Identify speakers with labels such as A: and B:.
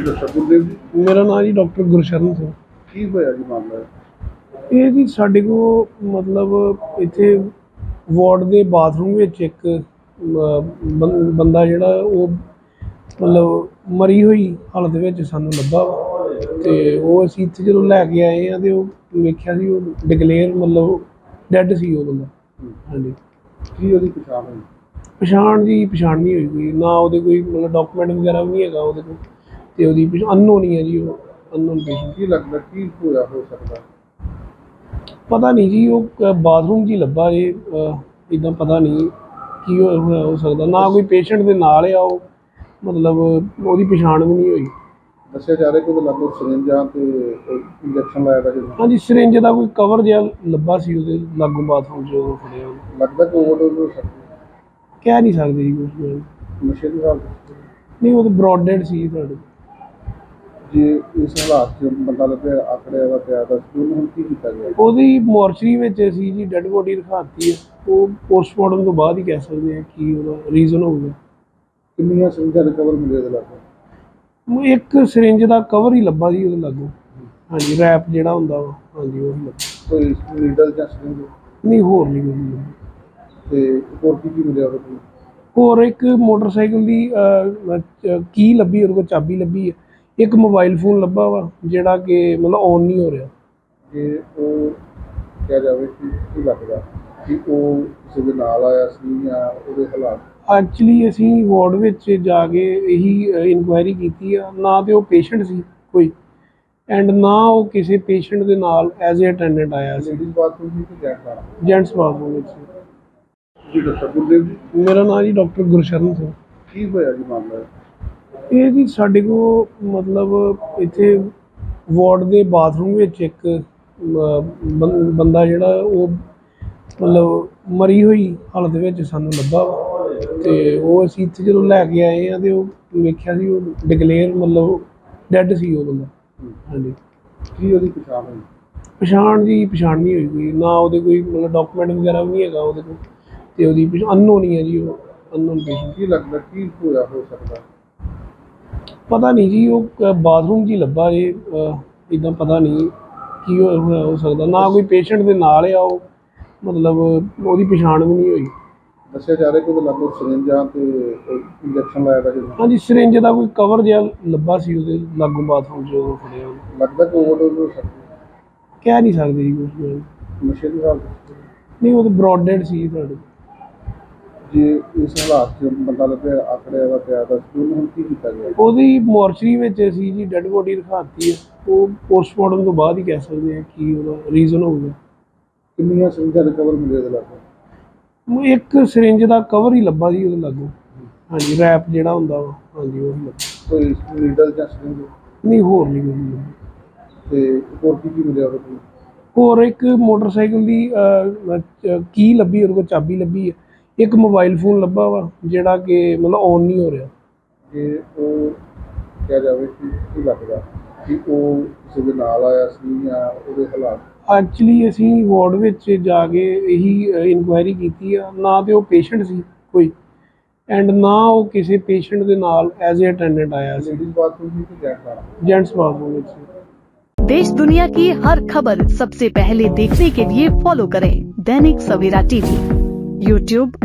A: ਦੱਸੋ ਗੁਰਦੇਵ ਜੀ?
B: ਮੇਰਾ ਨਾਮ ਜੀ ਡਾਕਟਰ ਗੁਰਸ਼ਰਨ ਸਿੰਘ।
A: ਕੀ ਹੋਇਆ ਜੀ ਮਾਮਲਾ?
B: ਇਹ ਜੀ ਸਾਡੇ ਕੋ ਮਤਲਬ ਇੱਥੇ ਵਾਰਡ ਦੇ ਬਾਥਰੂਮ ਵਿੱਚ ਇੱਕ ਬੰਦਾ ਜਿਹੜਾ ਉਹ ਮਤਲਬ ਮਰੀ ਹੋਈ ਹਾਲਤ ਵਿੱਚ ਸਾਨੂੰ ਲੱਭਾ। ਤੇ ਉਹ ਅਸੀਂ ਇੱਥੇ ਜਦੋਂ ਲੈ ਕੇ ਆਏ ਆ ਤੇ ਉਹ ਵੇਖਿਆ ਸੀ ਉਹ ਡਿਕਲੇਅਰ ਮਤਲਬ ਡੈੱਡ ਸੀ ਉਹ ਬੰਦਾ। ਹਾਂਜੀ।
A: ਕੀ ਉਹਦੀ ਪਛਾਣ ਹੋਈ?
B: ਪਛਾਣ ਦੀ ਪਛਾਣ ਨਹੀਂ ਹੋਈ ਕੋਈ। ਨਾ ਉਹਦੇ ਕੋਈ ਮਤਲਬ ਡਾਕੂਮੈਂਟ ਵਗੈਰਾ ਵੀ ਨਹੀਂ ਹੈਗਾ ਉਹਦੇ ਕੋਲ। ਤੇ ਉਹਦੀ ਅਨਨੋਨ ਹੀ ਹੈ ਜੀ ਉਹ ਅਨਨੋਨ ਪੇਸ਼ੈਂਟ
A: ਕੀ ਲੱਗਦਾ ਕੀ ਹੋਇਆ ਹੋ ਸਕਦਾ?
B: ਪਤਾ ਨਹੀਂ ਜੀ ਉਹ ਬਾਥਰੂਮ ਹੀ ਲੱਭਾ ਜੇ ਇਦਾਂ ਪਤਾ ਨਹੀਂ ਕੀ ਹੋਇਆ ਹੋ ਸਕਦਾ। ਨਾ ਕੋਈ ਪੇਸ਼ੈਂਟ ਦੇ ਨਾਲ ਆ ਉਹ ਮਤਲਬ ਉਹਦੀ ਪਛਾਣ ਵੀ ਨਹੀਂ ਹੋਈ।
A: ਦੱਸਿਆ ਜਾ ਰਿਹਾ ਕਿ ਉਹਦੇ ਲਾਗੋਂ ਸਿਰਿੰਜਾਂ ਤੇ ਇੰਜੈਕਸ਼ਨ ਲਾਇਆ ਦਾ
B: ਹਾਂਜੀ ਸਿਰਿੰਜ ਦਾ ਕੋਈ ਕਵਰ ਜਿਹਾ ਲੱਭਾ ਸੀ ਉਹਦੇ ਲਾਗੂ ਬਾਥਰੂਮ 'ਚ ਉਹ ਫੜਿਆ।
A: ਲੱਗਦਾ ਕਿ ਓਵਰਡੋਜ਼ ਹੋ ਸਕਦੀ
B: ਕਹਿ ਨਹੀਂ ਸਕਦੇ ਜੀ ਕੁਝ।
A: ਨਸ਼ੇ ਦੀ ਹਾਲਤ?
B: ਨਹੀਂ ਉਹ ਤਾਂ ਬ੍ਰੌਡਡ ਸੀ ਸਾਡੇ
A: ਜੇ ਇਸ ਹਾਲਾਤ 'ਚ ਬੰਦਾ ਲੱਭਿਆ ਆਖੜਿਆ ਦਾ ਪਿਆ ਦਾ ਸਕੂਲ ਹੁਣ ਕੀ ਕੀਤਾ ਗਿਆ?
B: ਉਹਦੀ ਮੋਰਚਰੀ ਵਿੱਚ ਅਸੀਂ ਜੀ ਡੈੱਡ ਬੋਡੀ ਦਿਖਾਤੀ ਹੈ। ਉਹ ਪੋਸਟਮਾਰਟਮ ਤੋਂ ਬਾਅਦ ਹੀ ਕਹਿ ਸਕਦੇ ਹਾਂ ਕੀ ਉਹਦਾ ਰੀਜ਼ਨ ਹੋਊਗਾ
A: ਕਿੰਨੀਆਂ ਸਿਰਿੰਜਾਂ ਰਿਕਵਰ ਮਿਲੇ ਉਹਦੇ ਲਾਗੋਂ?
B: ਇੱਕ ਸਿਰਿੰਜ ਦਾ ਕਵਰ ਹੀ ਲੱਭਾ ਜੀ ਉਹਦੇ ਲਾਗੂ। ਹਾਂਜੀ ਰੈਪ ਜਿਹੜਾ ਹੁੰਦਾ ਵਾ ਹਾਂਜੀ ਉਹ ਲੱਭਾ।
A: ਕੋਈ ਨੀਡਲ ਜਾਂ ਸਿਰਿੰਜ?
B: ਨਹੀਂ ਹੋਰ ਨਹੀਂ ਕੋਈ।
A: ਤੇ ਹੋਰ ਕੀ ਕੀ ਮਿਲਿਆ ਉਹਦੇ ਕੋਲ?
B: ਹੋਰ ਇੱਕ ਮੋਟਰਸਾਈਕਲ ਦੀ ਕੀ ਲੱਭੀ ਉਹਦੇ ਕੋਲ ਚਾਬੀ ਲੱਭੀ ਹੈ। ਇੱਕ ਮੋਬਾਈਲ ਫੋਨ ਲੱਭਾ ਵਾ ਜਿਹੜਾ ਕਿ ਮਤਲਬ ਔਨ ਨਹੀਂ ਹੋ ਰਿਹਾ।
A: ਜੇ ਉਹ ਕਿਹਾ ਜਾਵੇ ਕਿ ਕੀ ਲੱਗਦਾ ਕਿ ਉਹ ਕਿਸੇ ਦੇ ਨਾਲ ਆਇਆ ਸੀ ਜਾਂ ਉਹਦੇ ਹਾਲਾਤ।
B: ਐਕਚੁਅਲੀ ਅਸੀਂ ਵਾਰਡ ਵਿੱਚ ਜਾ ਕੇ ਇਹੀ ਇਨਕੁਆਇਰੀ ਕੀਤੀ ਆ। ਨਾ ਤੇ ਉਹ ਪੇਸ਼ੈਂਟ ਸੀ ਕੋਈ ਐਂਡ ਨਾ ਉਹ ਕਿਸੇ ਪੇਸ਼ੈਂਟ ਦੇ ਨਾਲ ਐਜ਼ ਅ ਅਟੈਂਡੈਂਟ ਆਇਆ ਸੀ।
A: ਲੇਡੀਜ਼ ਬਾਥਰੂਮ ਦੀ ਕਿ ਜੈਂਟਸ
B: ਬਾਥਰੂਮ ਵਿੱਚ
A: ਜੀ ਦੱਸੋ ਗੁਰਦੇਵ ਜੀ।
B: ਮੇਰਾ ਨਾਮ ਜੀ ਡਾਕਟਰ ਗੁਰਸ਼ਰਨ ਸਿੰਘ।
A: ਕੀ ਹੋਇਆ ਜੀ ਮਾਮਲਾ?
B: ਇਹ ਜੀ ਸਾਡੇ ਕੋ ਮਤਲਬ ਇੱਥੇ ਵਾਰਡ ਦੇ ਬਾਥਰੂਮ ਵਿੱਚ ਇੱਕ ਬੰਦਾ ਜਿਹੜਾ ਉਹ ਮਤਲਬ ਮਰੀ ਹੋਈ ਹਾਲਤ ਵਿੱਚ ਸਾਨੂੰ ਲੱਭਾ। ਤੇ ਉਹ ਅਸੀਂ ਇੱਥੇ ਜਦੋਂ ਲੈ ਕੇ ਆਏ ਆ ਤੇ ਉਹ ਵੇਖਿਆ ਸੀ ਉਹ ਡਿਕਲੇਅਰ ਮਤਲਬ ਡੈੱਡ ਸੀ ਉਹ ਬੰਦਾ। ਹਾਂਜੀ।
A: ਕੀ ਉਹਦੀ ਪਛਾਣ ਹੋਈ?
B: ਪਛਾਣ ਦੀ ਪਛਾਣ ਨਹੀਂ ਹੋਈ ਕੋਈ। ਨਾ ਉਹਦੇ ਕੋਈ ਮਤਲਬ ਡਾਕੂਮੈਂਟ ਵਗੈਰਾ ਵੀ ਨਹੀਂ ਹੈਗਾ ਉਹਦੇ ਕੋਲ। ਤੇ ਉਹਦੀ ਅਨਨੋਨ ਹੀ ਹੈ ਜੀ ਉਹ। ਅਨਨੋਨ ਪੇਸ਼ੈਂਟ
A: ਕੀ ਲੱਗਦਾ ਕੀ ਹੋਇਆ ਹੋ ਸਕਦਾ?
B: ਪਤਾ ਨਹੀਂ ਜੀ ਉਹ ਬਾਥਰੂਮ ਹੀ ਲੱਭਾ ਜੇ ਇਦਾਂ ਪਤਾ ਨਹੀਂ ਕੀ ਹੋ ਸਕਦਾ। ਨਾ ਕੋਈ ਪੇਸ਼ੈਂਟ ਦੇ ਨਾਲ ਆ ਉਹ ਮਤਲਬ ਉਹਦੀ ਪਛਾਣ ਵੀ ਨਹੀਂ ਹੋਈ।
A: ਦੱਸਿਆ ਜਾ ਰਿਹਾ ਕਿ ਉਹਦੇ ਲਾਗੋਂ ਸਿਰਿੰਜਾਂ ਤੇ ਇੰਜੈਕਸ਼ਨ ਲਾਇਆ ਦਾ
B: ਹਾਂਜੀ ਸਿਰਿੰਜ ਦਾ ਕੋਈ ਕਵਰ ਜਿਹਾ ਲੱਭਾ ਸੀ ਉਹਦੇ ਲਾਗੂ ਬਾਥਰੂਮ 'ਚ ਉਹ ਫੜਿਆ।
A: ਲੱਗਦਾ ਕਿ ਓਵਰਡੋਜ਼ ਹੋ ਸਕਦੀ
B: ਕਹਿ ਨਹੀਂ ਸਕਦੇ ਜੀ ਕੁਝ।
A: ਨਸ਼ੇ ਦੀ ਹਾਲਤ।
B: ਨਹੀਂ ਉਹ ਤਾਂ ਬ੍ਰੌਡਡ ਸੀ ਸਾਡੇ
A: ਜੇ ਇਸ ਹਾਲਾਤ 'ਚ ਬੰਦਾ ਲੱਭਿਆ ਆਖੜਿਆ ਦਾ ਪਿਆ ਦਾ ਸਕੂਲ ਹੁਣ ਕੀ ਕੀਤਾ ਗਿਆ?
B: ਉਹਦੀ ਮੋਰਚਰੀ ਵਿੱਚ ਅਸੀਂ ਜੀ ਡੈੱਡ ਬੋਡੀ ਦਿਖਾਤੀ ਹੈ। ਉਹ ਪੋਸਟਮਾਰਟਮ ਤੋਂ ਬਾਅਦ ਹੀ ਕਹਿ ਸਕਦੇ ਹਾਂ ਕੀ ਉਹਦਾ ਰੀਜ਼ਨ ਹੋਊਗਾ
A: ਕਿੰਨੀਆਂ ਸਿਰਿੰਜਾਂ ਰਿਕਵਰ ਮਿਲੇ ਉਹਦੇ ਲਾਗੋਂ?
B: ਇੱਕ ਸਿਰਿੰਜ ਦਾ ਕਵਰ ਹੀ ਲੱਭਾ ਜੀ ਉਹਦੇ ਲਾਗੂ। ਹਾਂਜੀ ਰੈਪ ਜਿਹੜਾ ਹੁੰਦਾ ਵਾ ਹਾਂਜੀ ਉਹ ਲੱਭਾ।
A: ਕੋਈ ਨੀਡਲ ਜਾਂ ਸਿਰਿੰਜ?
B: ਨਹੀਂ ਹੋਰ ਨਹੀਂ ਕੋਈ।
A: ਤੇ ਹੋਰ ਕੀ ਕੀ ਮਿਲਿਆ ਉਹਦੇ ਕੋਲ?
B: ਹੋਰ ਇੱਕ ਮੋਟਰਸਾਈਕਲ ਦੀ ਕੀ ਲੱਭੀ ਉਹਦੇ ਕੋਲ ਚਾਬੀ ਲੱਭੀ ਹੈ। ਇੱਕ ਮੋਬਾਈਲ ਫੋਨ ਲੱਭਾ ਵਾ ਜਿਹੜਾ ਕਿ ਮਤਲਬ ਔਨ ਨਹੀਂ ਹੋ ਰਿਹਾ
A: ਜੇ ਉਹ ਕਿਹਾ ਜਾਵੇ ਕਿ ਕੀ ਲੱਗਦਾ ਕਿ ਉਹ ਕਿਸੇ ਦੇ ਨਾਲ ਆਇਆ ਸੀ ਜਾਂ ਉਹਦੇ ਹਾਲਾਤ
B: ਐਕਚੁਅਲੀ ਅਸੀਂ ਵਾਰਡ ਵਿੱਚ ਜਾ ਕੇ ਇਹੀ ਇਨਕੁਆਇਰੀ ਕੀਤੀ ਆ ਨਾ ਤੇ ਉਹ ਪੇਸ਼ੈਂਟ ਸੀ ਕੋਈ ਐਂਡ ਨਾ ਉਹ ਕਿਸੇ ਪੇਸ਼ੈਂਟ ਦੇ ਨਾਲ ਐਜ਼ ਅ ਅਟੈਂਡੈਂਟ ਆਇਆ ਸੀ
A: ਲੇਡੀਜ਼ ਬਾਥਰੂਮ ਦੀ ਕਿ ਜੈਂਟਸ ਦਾ
B: ਜੈਂਟਸ ਬਾਥਰੂਮ ਵਿੱਚ
C: देश दुनिया की हर खबर सबसे पहले देखने के लिए फॉलो करें दैनिक सवेरा टीवी यूट्यूब